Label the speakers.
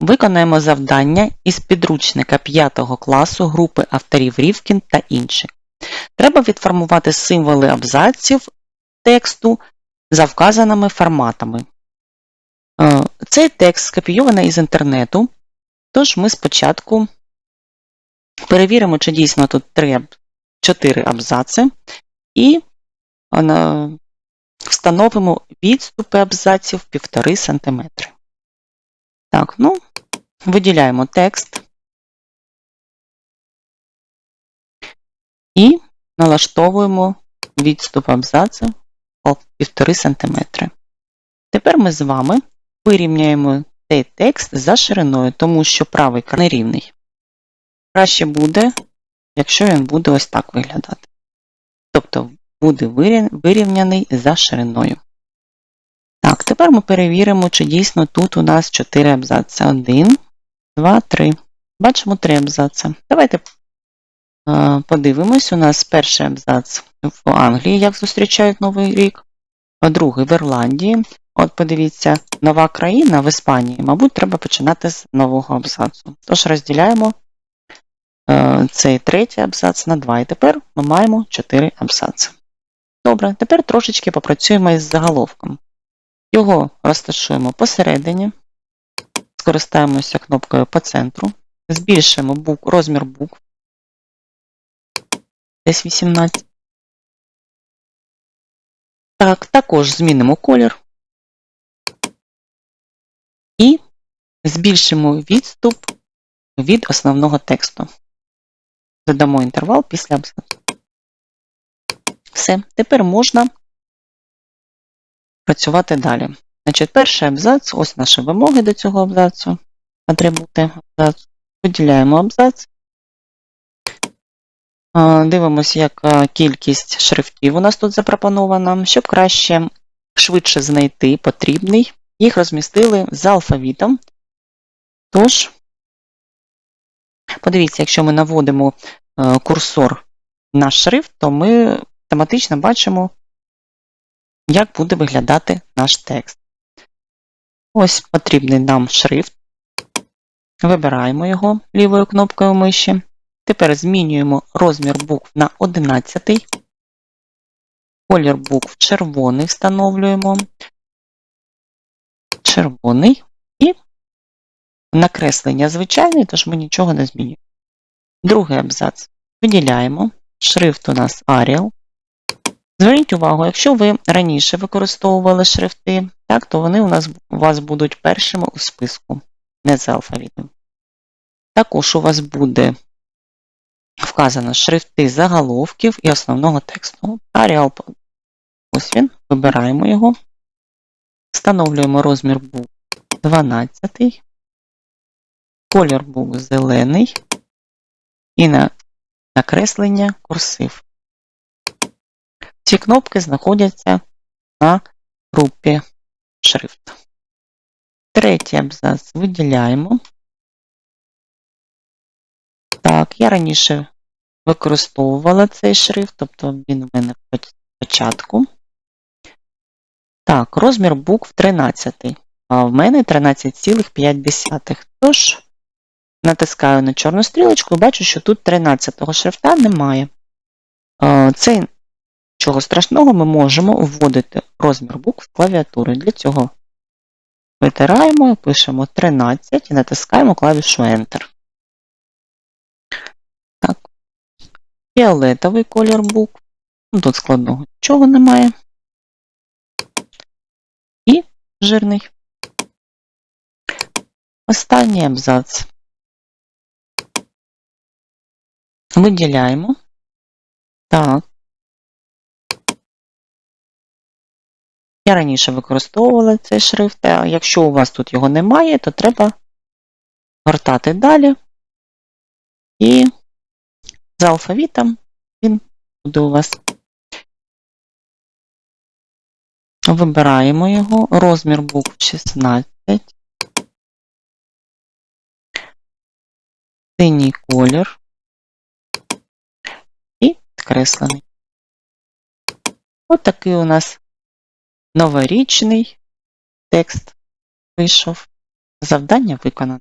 Speaker 1: Виконаємо завдання із підручника 5 класу групи авторів Рівкін та інші. Треба відформувати символи абзаців тексту за вказаними форматами. Е, Цей текст скопійований із інтернету, тож ми спочатку перевіримо, чи дійсно тут 3, 4 абзаци, і е, встановимо відступи абзаців 1,5 см. Так, ну, виділяємо текст і налаштовуємо відступ абзацу о 1,5 см. Тепер ми з вами вирівняємо цей текст за шириною, тому що правий край нерівний. Краще буде, якщо він буде ось так виглядати. Тобто буде вирівняний за шириною. Так, тепер ми перевіримо, чи дійсно тут у нас 4 абзаци. 1, 2, 3. Бачимо 3 абзаци. Давайте подивимось. У нас перший абзац в Англії, як зустрічають Новий рік, другий в Ірландії. От подивіться, нова країна в Іспанії, мабуть, треба починати з нового абзацу. Тож розділяємо цей третій абзац на 2. І тепер ми маємо 4 абзаци. Добре, тепер трошечки попрацюємо із заголовком. Його розташуємо посередині, скористаємося кнопкою по центру, збільшимо бук, розмір букв, десь 18. Так, також змінимо колір і збільшимо відступ від основного тексту. Додамо інтервал після абзацу. Все, тепер можна працювати далі. Значить, перший абзац, ось наші вимоги до цього абзацу, атрибути абзацу. Виділяємо абзац. Дивимося, яка кількість шрифтів у нас тут запропонована. Щоб краще швидше знайти потрібний, їх розмістили за алфавітом. Тож, подивіться, якщо ми наводимо е, курсор на шрифт, то ми автоматично бачимо як буде виглядати наш текст. Ось потрібний нам шрифт. Вибираємо його лівою кнопкою миші. Тепер змінюємо розмір букв на 11. Колір букв червоний встановлюємо. Червоний і накреслення звичайне, тож ми нічого не змінюємо. Другий абзац. Виділяємо. Шрифт у нас Arial. Зверніть увагу, якщо ви раніше використовували шрифти, так, то вони у нас у вас будуть першими у списку, не за алфавітом. Також у вас буде вказано шрифти заголовків і основного тексту. Arial, ось він, вибираємо його, встановлюємо розмір букв 12, колір був зелений і на накреслення курсив. Ці кнопки знаходяться на групі шрифт. Третій абзац виділяємо. Так, я раніше використовувала цей шрифт, тобто він у мене спочатку. Так, розмір букв 13. А в мене 13,5. Тож, натискаю на чорну стрілочку і бачу, що тут 13 шрифта немає. Цей Чого страшного, ми можемо вводити розмір букв клавіатури. Для цього витираємо, пишемо 13 і натискаємо клавішу Enter. Так. Фіолетовий колір букв. Ну, тут складного нічого немає. І жирний. Останній абзац. Виділяємо. Так. Я раніше використовувала цей шрифт, а якщо у вас тут його немає, то треба гортати далі. І за алфавітом він буде у вас. Вибираємо його, розмір букв 16, синій колір і підкреслений. Ось такий у нас Новорічний текст вийшов. Завдання виконано.